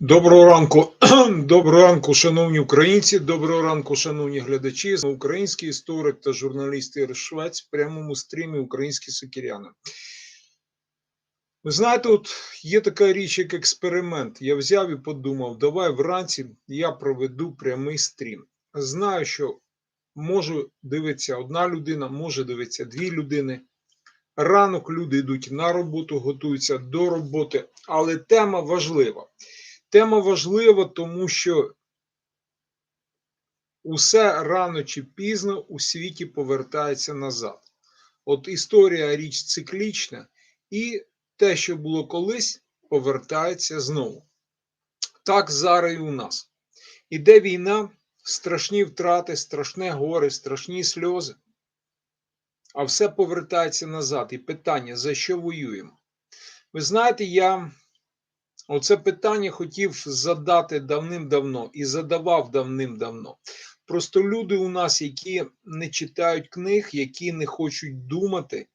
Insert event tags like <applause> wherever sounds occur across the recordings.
Доброго ранку, <clears throat> доброго ранку, шановні українці, доброго ранку, шановні глядачі. Український історик та журналіст Ігор Швець в прямому стрімі Українські сокіряни. Ви знаєте, от є така річ, як експеримент. Я взяв і подумав, давай вранці я проведу прямий стрім. Знаю, що можу дивитися одна людина, може дивитися дві людини. Ранок люди йдуть на роботу, готуються до роботи, але тема важлива. Тема важлива, тому що усе рано чи пізно у світі повертається назад. От історія річ циклічна, і те, що було колись, повертається знову. Так зараз і у нас. Іде війна, страшні втрати, страшне горе, страшні сльози. А все повертається назад. І питання: за що воюємо? Ви знаєте, я оце питання хотів задати давним-давно і задавав давним-давно. Просто люди у нас, які не читають книг, які не хочуть думати,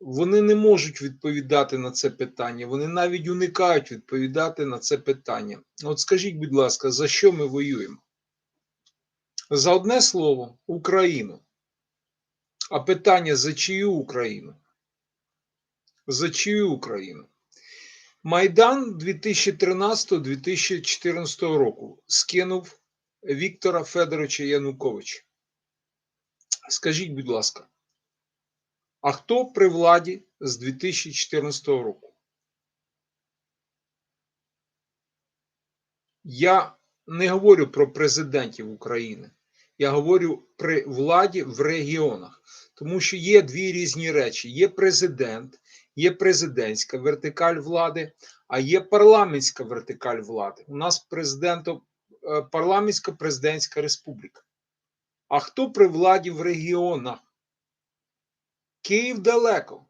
вони не можуть відповідати на це питання. Вони навіть уникають відповідати на це питання. От скажіть, будь ласка, за що ми воюємо? За одне слово Україну. А питання за чию Україну? За чию Україну? Майдан 2013-2014 року скинув Віктора Федоровича Януковича. Скажіть, будь ласка, а хто при владі з 2014 року? Я не говорю про президентів України. Я говорю при владі в регіонах, тому що є дві різні речі: є президент, є президентська вертикаль влади, а є парламентська вертикаль влади. У нас президентом е, парламентська президентська республіка. А хто при владі в регіонах? Київ далеко,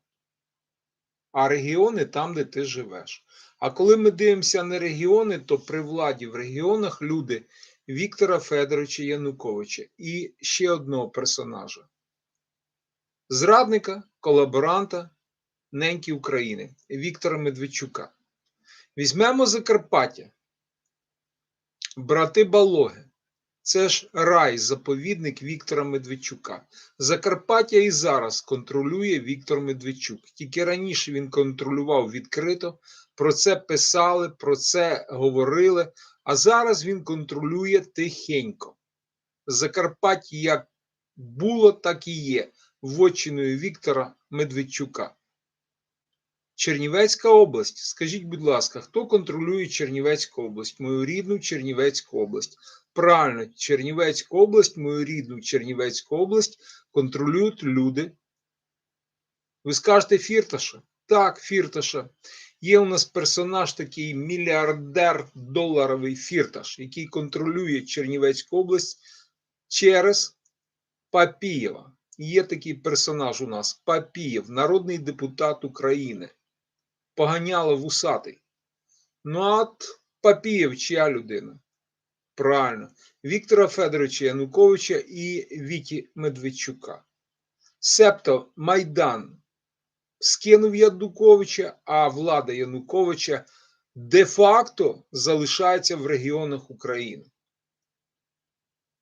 а регіони там, де ти живеш. А коли ми дивимося на регіони, то при владі в регіонах люди Віктора Федоровича Януковича і ще одного персонажа зрадника, колаборанта неньки України Віктора Медведчука. Візьмемо Закарпаття, брати Балоги. Це ж рай, заповідник Віктора Медведчука. Закарпаття і зараз контролює Віктор Медведчук. Тільки раніше він контролював відкрито, про це писали, про це говорили. А зараз він контролює тихенько. Закарпаття як було, так і є вотчиною Віктора Медведчука. Чернівецька область. Скажіть, будь ласка, хто контролює Чернівецьку область, мою рідну Чернівецьку область? Правильно, Чернівецьку область, мою рідну Чернівецьку область контролюють люди. Ви скажете Фірташа? Так, Фірташа. Є у нас персонаж такий мільярдер доларовий Фірташ, який контролює Чернівецьку область через Папієва. Є такий персонаж у нас Папієв, народний депутат України. Поганяло вусатий. Ну, а от Папієв, чия людина? Правильно, Віктора Федоровича Януковича і Віті Медведчука. Себто Майдан скинув Януковича, а влада Януковича де-факто залишається в регіонах України.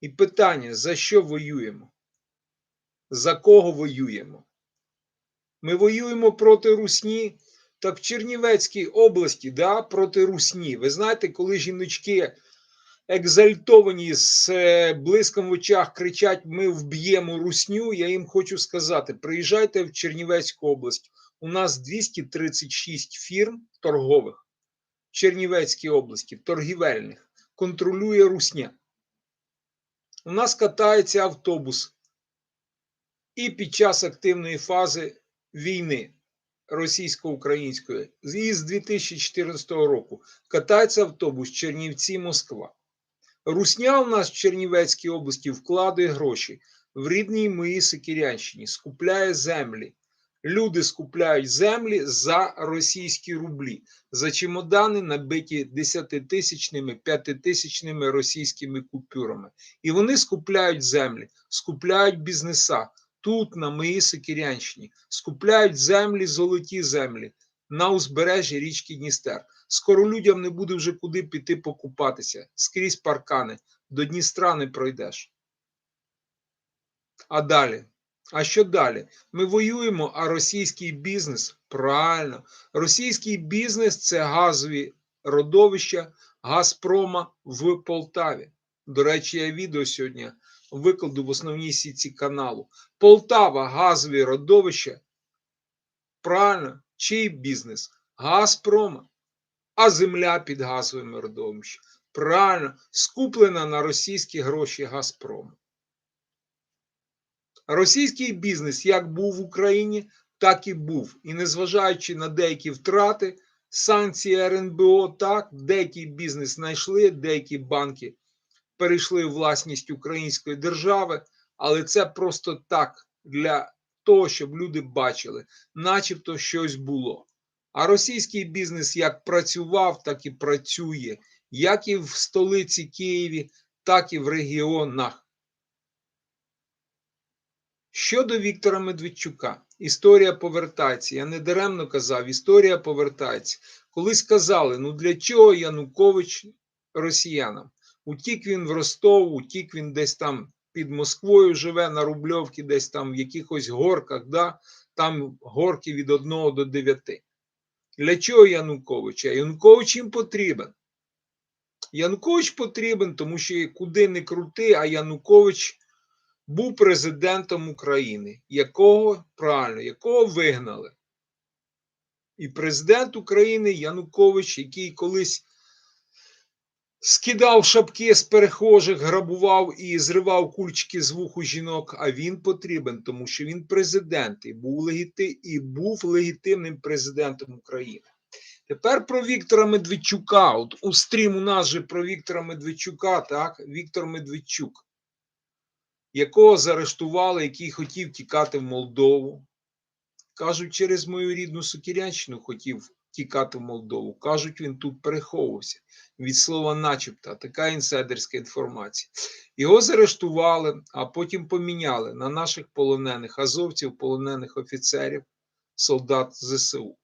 І питання: за що воюємо? За кого воюємо? Ми воюємо проти Русні, так в Чернівецькій області, да, проти Русні. Ви знаєте, коли жіночки екзальтовані з е, блиском в очах кричать: Ми вб'ємо русню. Я їм хочу сказати: приїжджайте в Чернівецьку область. У нас 236 фірм торгових в Чернівецькій області, торгівельних, контролює русня. У нас катається автобус і під час активної фази війни російсько-української із 2014 року катається автобус Чернівці Москва. Русня у нас в Чернівецькій області вкладає гроші в рідній моїй Сикірянщині, скупляє землі. Люди скупляють землі за російські рублі, за чемодани, набиті десятитисячними, п'ятитисячними російськими купюрами. І вони скупляють землі, скупляють бізнеса тут, на моїй Сикірянщині, скупляють землі, золоті землі на узбережжі річки Дністер. Скоро людям не буде вже куди піти покупатися. Скрізь паркани. До Дністра не пройдеш. А далі? А що далі? Ми воюємо, а російський бізнес правильно. Російський бізнес це газові родовища Газпрома в Полтаві. До речі, я відео сьогодні викладу в основній сітці каналу. Полтава газові родовища. Правильно, чий бізнес? Газпрома. А земля під газовими родовищами. Правильно, скуплена на російські гроші Газпрому. Російський бізнес як був в Україні, так і був. І незважаючи на деякі втрати, санкції РНБО, так, деякий бізнес знайшли, деякі банки перейшли у власність української держави, але це просто так для того, щоб люди бачили, начебто щось було. А російський бізнес як працював, так і працює, як і в столиці Києві, так і в регіонах. Щодо Віктора Медведчука, історія повертається. Я не даремно казав, історія повертається. Колись казали, ну для чого Янукович росіянам? Утік він в Ростов, утік він десь там під Москвою живе на Рубльовці, десь там в якихось горках, да? там горки від 1 до 9. Для чого Янукович? А Янукович їм потрібен. Янукович потрібен, тому що куди не крути, а Янукович був президентом України, якого правильно, якого вигнали. І президент України Янукович, який колись скидав шапки з перехожих, грабував і зривав кульчики з вуху жінок, а він потрібен, тому що він президент і був, легіти, і був легітимним президентом України. Тепер про Віктора Медведчука. От у стрім у нас же про Віктора Медведчука, так, Віктор Медведчук якого заарештували, який хотів тікати в Молдову. Кажуть, через мою рідну Сокірянщину хотів тікати в Молдову. Кажуть, він тут переховувався. Від слова начебто, така інсайдерська інформація. Його заарештували, а потім поміняли на наших полонених азовців, полонених офіцерів, солдат ЗСУ.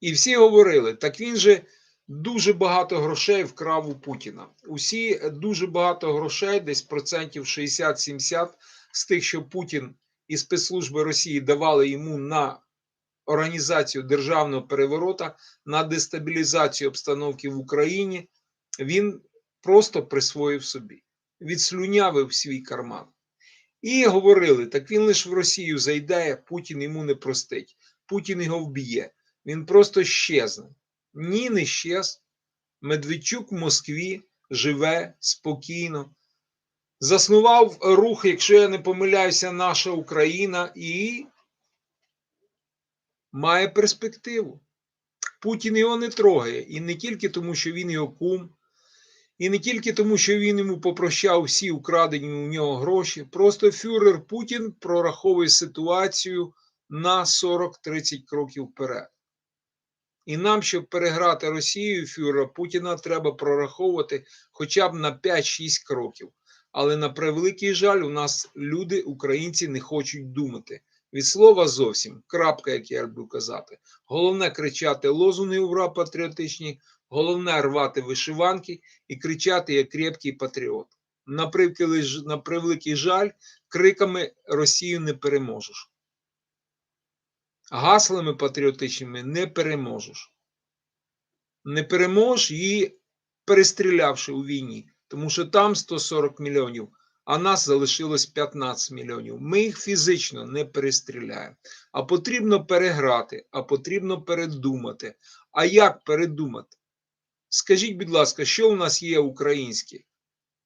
І всі говорили, так він же дуже багато грошей вкрав у Путіна. Усі дуже багато грошей, десь процентів 60-70 з тих, що Путін і спецслужби Росії давали йому на організацію державного переворота, на дестабілізацію обстановки в Україні, він просто присвоїв собі, відслюнявив свій карман. І говорили: так він лише в Росію зайде, Путін йому не простить, Путін його вб'є. Він просто щезне. Ні, не щез. Медведчук в Москві живе спокійно. Заснував рух, якщо я не помиляюся, наша Україна і має перспективу. Путін його не трогає. І не тільки тому, що він його кум, і не тільки тому, що він йому попрощав всі украдені у нього гроші. Просто фюрер Путін прораховує ситуацію на 40-30 кроків вперед. І нам, щоб переграти Росію фюрера Путіна, треба прораховувати хоча б на 5-6 кроків. Але на превеликий жаль, у нас люди, українці, не хочуть думати. Від слова зовсім крапка, як я люблю казати. Головне кричати лозунги ура патріотичні, головне рвати вишиванки і кричати як крепкий патріот. На превеликий, на превеликий жаль, криками Росію не переможеш гаслами патріотичними не переможеш. Не переможеш її перестрілявши у війні, тому що там 140 мільйонів, а нас залишилось 15 мільйонів. Ми їх фізично не перестріляємо. А потрібно переграти, а потрібно передумати. А як передумати? Скажіть, будь ласка, що у нас є українське?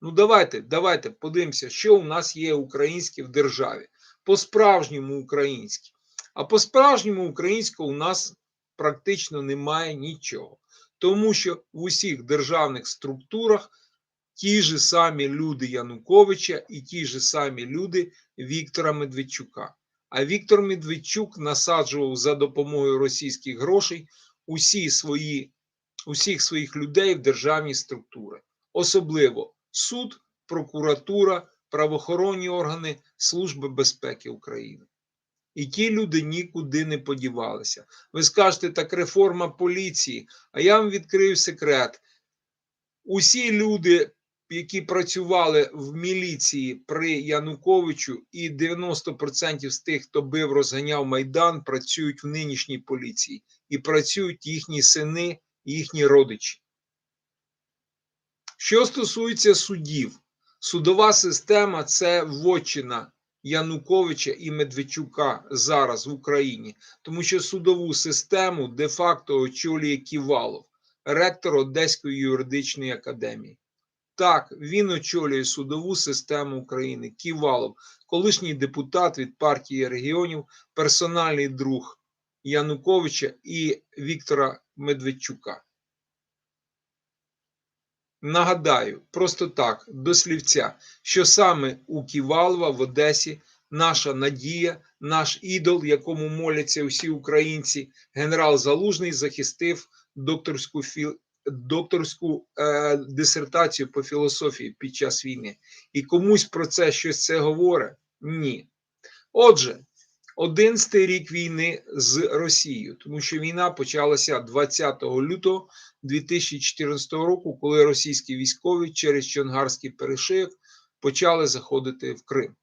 Ну, давайте, давайте подивимося, що у нас є українське в державі. По-справжньому українське. А по-справжньому українського у нас практично немає нічого. Тому що в усіх державних структурах ті ж самі люди Януковича і ті ж самі люди Віктора Медведчука. А Віктор Медведчук насаджував за допомогою російських грошей усі свої, усіх своїх людей в державні структури, особливо суд, прокуратура, правоохоронні органи Служби безпеки України. І ті люди нікуди не подівалися. Ви скажете, так реформа поліції. А я вам відкрию секрет. Усі люди, які працювали в міліції при Януковичу, і 90% з тих, хто бив, розганяв Майдан, працюють в нинішній поліції. І працюють їхні сини, їхні родичі. Що стосується судів, судова система це вотчина Януковича і Медведчука зараз в Україні, тому що судову систему де-факто очолює Ківалов, ректор Одеської юридичної академії. Так, він очолює судову систему України. Ківалов, колишній депутат від партії регіонів, персональний друг Януковича і Віктора Медведчука. Нагадаю, просто так, до слівця, що саме у Ківалова в Одесі наша надія, наш ідол, якому моляться всі українці, генерал Залужний захистив докторську філ... докторську е, дисертацію по філософії під час війни. І комусь про це щось це говорить? Ні. Отже, 11 рік війни з Росією, тому що війна почалася 20 лютого 2014 року, коли російські військові через Чонгарський перешийок почали заходити в Крим.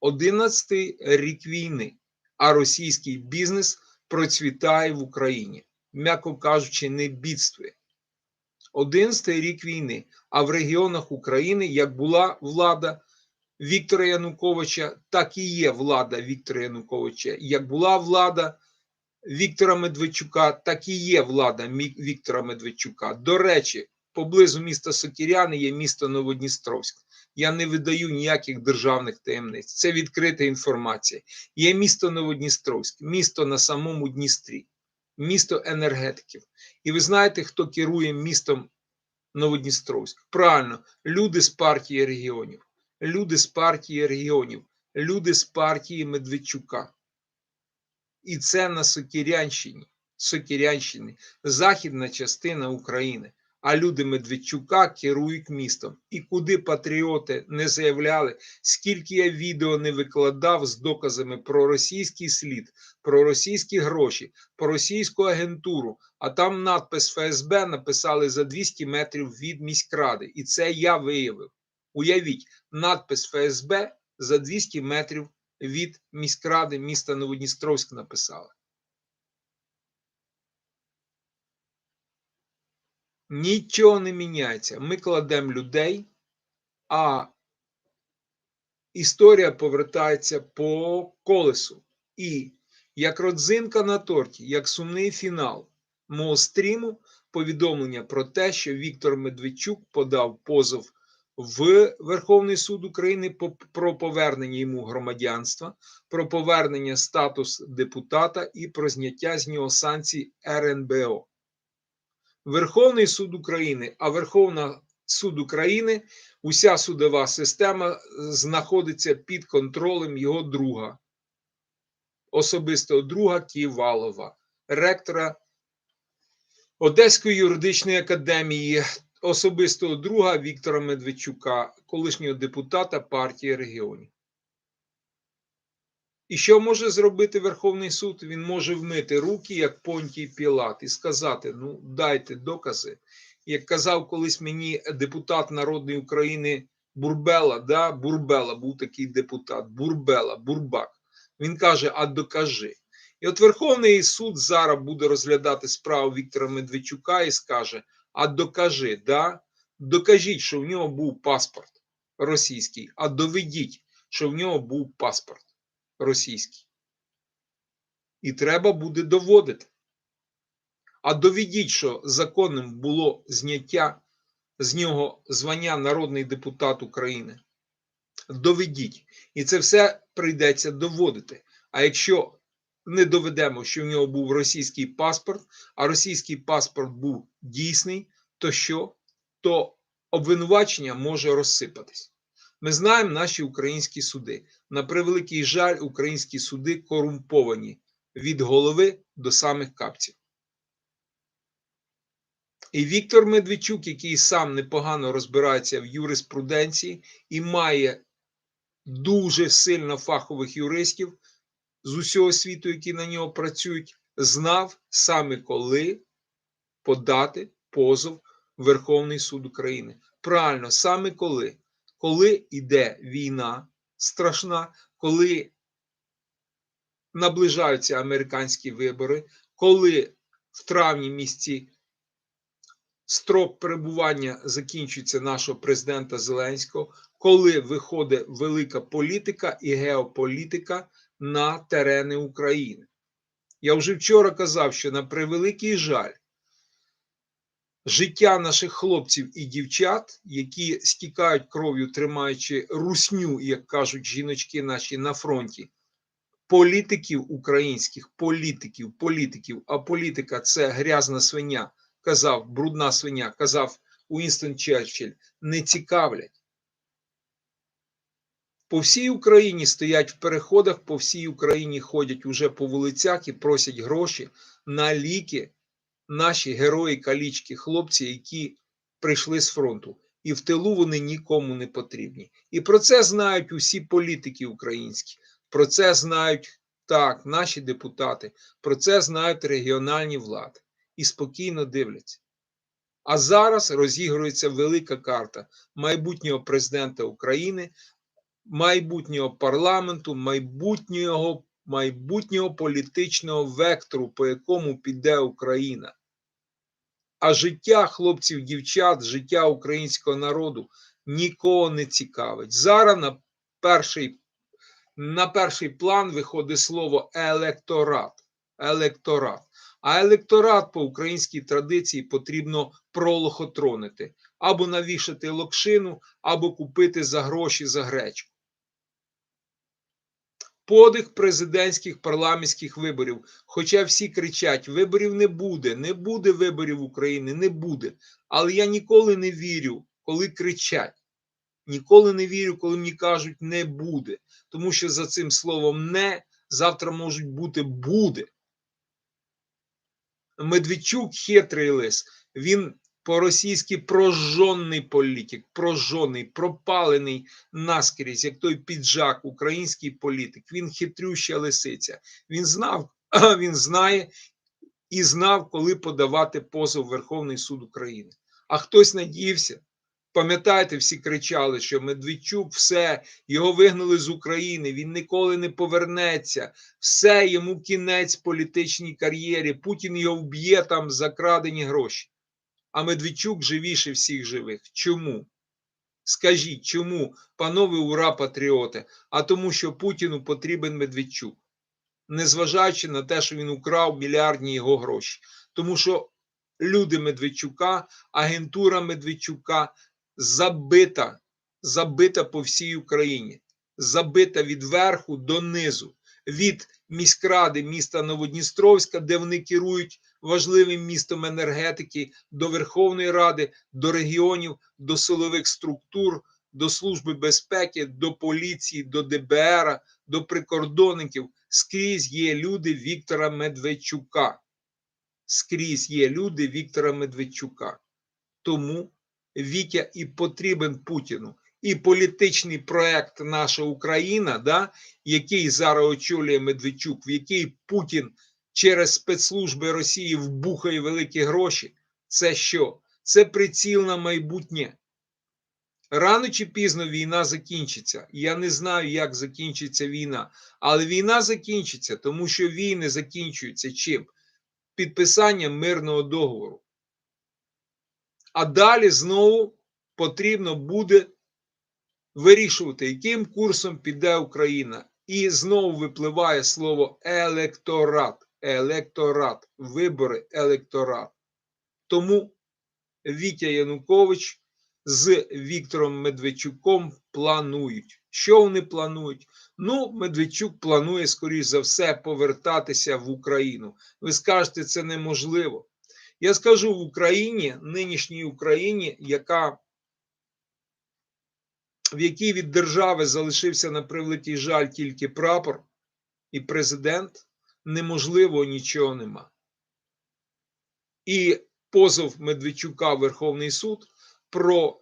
11 рік війни, а російський бізнес процвітає в Україні, м'яко кажучи, не бідствує. 11 рік війни, а в регіонах України як була влада Віктора Януковича, так і є влада Віктора Януковича. Як була влада Віктора Медведчука, так і є влада Віктора Медведчука. До речі, поблизу міста Сокіряни є місто Новодністровськ. Я не видаю ніяких державних таємниць. Це відкрита інформація. Є місто Новодністровськ, місто на самому Дністрі, місто енергетиків. І ви знаєте, хто керує містом Новодністровськ? Правильно, люди з партії регіонів люди з партії регіонів, люди з партії Медведчука. І це на Сокірянщині, Сокірянщини, західна частина України. А люди Медведчука керують містом. І куди патріоти не заявляли, скільки я відео не викладав з доказами про російський слід, про російські гроші, про російську агентуру, а там надпис ФСБ написали за 200 метрів від міськради. І це я виявив. Уявіть, надпис ФСБ за 200 метрів від міськради міста Новодністровськ написали. Нічого не міняється. Ми кладемо людей, а історія повертається по колесу. І як родзинка на торті, як сумний фінал мого стріму, повідомлення про те, що Віктор Медведчук подав позов в Верховний суд України про повернення йому громадянства, про повернення статус депутата і про зняття з нього санкцій РНБО. Верховний суд України, а Верховна суд України, уся судова система знаходиться під контролем його друга, особистого друга Ківалова, ректора Одеської юридичної академії особистого друга Віктора Медведчука, колишнього депутата партії регіонів. І що може зробити Верховний суд? Він може вмити руки, як Понтій Пілат, і сказати: ну, дайте докази. Як казав колись мені депутат Народної України Бурбела, да, Бурбела був такий депутат, Бурбела, Бурбак. Він каже: а докажи. І от Верховний суд зараз буде розглядати справу Віктора Медведчука і скаже: а докажи, да? докажіть, що в нього був паспорт російський, а доведіть, що в нього був паспорт російський. І треба буде доводити. А доведіть, що законним було зняття з нього звання народний депутат України. Доведіть. І це все прийдеться доводити. А якщо не доведемо, що в нього був російський паспорт, а російський паспорт був дійсний, то що? То обвинувачення може розсипатись. Ми знаємо наші українські суди. На превеликий жаль, українські суди корумповані від голови до самих капців. І Віктор Медведчук, який сам непогано розбирається в юриспруденції і має дуже сильно фахових юристів, з усього світу, які на нього працюють, знав саме коли подати позов Верховний суд України. Правильно, саме коли? Коли йде війна страшна, коли наближаються американські вибори, коли в травні місці строк перебування закінчується нашого президента Зеленського, коли виходить велика політика і геополітика на терени України. Я вже вчора казав, що на превеликий жаль, життя наших хлопців і дівчат, які стікають кров'ю, тримаючи русню, як кажуть жіночки наші на фронті, політиків українських, політиків, політиків, а політика це грязна свиня, казав, брудна свиня, казав Уінстон Черчилль, не цікавлять. По всій Україні стоять в переходах, по всій Україні ходять уже по вулицях і просять гроші на ліки наші герої калічки, хлопці, які прийшли з фронту. І в тилу вони нікому не потрібні. І про це знають усі політики українські. Про це знають так, наші депутати, про це знають регіональні влади і спокійно дивляться. А зараз розігрується велика карта майбутнього президента України, майбутнього парламенту, майбутнього, майбутнього політичного вектору, по якому піде Україна. А життя хлопців, дівчат, життя українського народу нікого не цікавить. Зараз на перший на перший план виходить слово електорат. електорат. А електорат по українській традиції потрібно пролохотронити або навішати локшину, або купити за гроші за гречку. Подих президентських парламентських виборів. Хоча всі кричать: виборів не буде, не буде виборів України, не буде. Але я ніколи не вірю, коли кричать. Ніколи не вірю, коли мені кажуть не буде. Тому що за цим словом не завтра можуть бути буде. Медведчук хитрий лис. Він по-російськи прожжений політик, прожжений, пропалений наскрізь, як той піджак, український політик. Він хитрюща лисиця. Він знав, <clears throat> він знає і знав, коли подавати позов Верховний суд України. А хтось надіявся. Пам'ятаєте, всі кричали, що Медведчук все, його вигнали з України, він ніколи не повернеться, все йому кінець політичній кар'єрі. Путін його вб'є там за крадені гроші. А Медведчук живіше всіх живих. Чому? Скажіть, чому, панове ура патріоти? А тому, що Путіну потрібен Медведчук, незважаючи на те, що він украв мільярдні його гроші. Тому що люди Медведчука, агентура Медведчука забита, забита по всій Україні, забита від верху до низу, від міськради міста Новодністровська, де вони керують важливим містом енергетики, до Верховної Ради, до регіонів, до силових структур, до Служби безпеки, до поліції, до ДБР, до прикордонників. Скрізь є люди Віктора Медведчука. Скрізь є люди Віктора Медведчука. Тому Вітя і потрібен Путіну. І політичний проект Наша Україна, да, який зараз очолює Медведчук, в який Путін через спецслужби Росії вбухає великі гроші. Це що? Це приціл на майбутнє. Рано чи пізно війна закінчиться. Я не знаю, як закінчиться війна, але війна закінчиться, тому що війни закінчуються чим? Підписанням мирного договору. А далі знову потрібно буде вирішувати, яким курсом піде Україна. І знову випливає слово електорат. Електорат, вибори, електорат. Тому Вітя Янукович з Віктором Медведчуком планують. Що вони планують? Ну, Медведчук планує, скоріш за все, повертатися в Україну. Ви скажете, це неможливо. Я скажу в Україні, нинішній Україні, яка в якій від держави залишився на превеликий жаль тільки прапор і президент, неможливо нічого нема. І позов Медведчука в Верховний суд про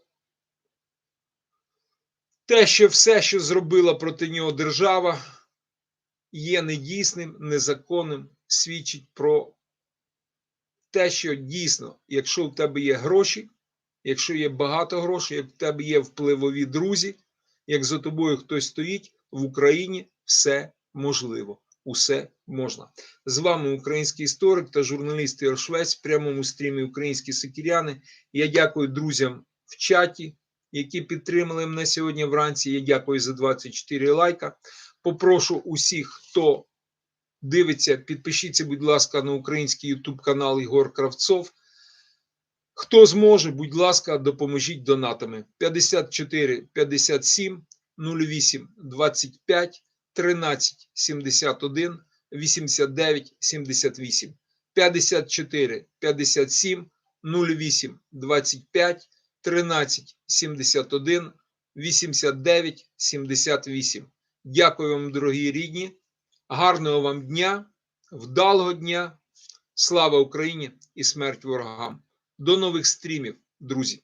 те, що все, що зробила проти нього держава, є недійсним, незаконним, свідчить про те, що дійсно, якщо в тебе є гроші, якщо є багато грошей, як в тебе є впливові друзі, як за тобою хтось стоїть, в Україні все можливо, усе можна. З вами український історик та журналіст Ігор Швець в прямому стрімі Українські Сокіряни. Я дякую друзям в чаті, які підтримали мене сьогодні вранці. Я дякую за 24 лайка. Попрошу усіх, хто дивиться, підпишіться, будь ласка, на український YouTube канал Ігор Кравцов. Хто зможе, будь ласка, допоможіть донатами 54 57 08 25 13 71 89 78 54 57 08 25 13 71 89 78. Дякую вам, дорогі рідні. Гарного вам дня, вдалого дня. Слава Україні і смерть ворогам. До нових стрімів, друзі.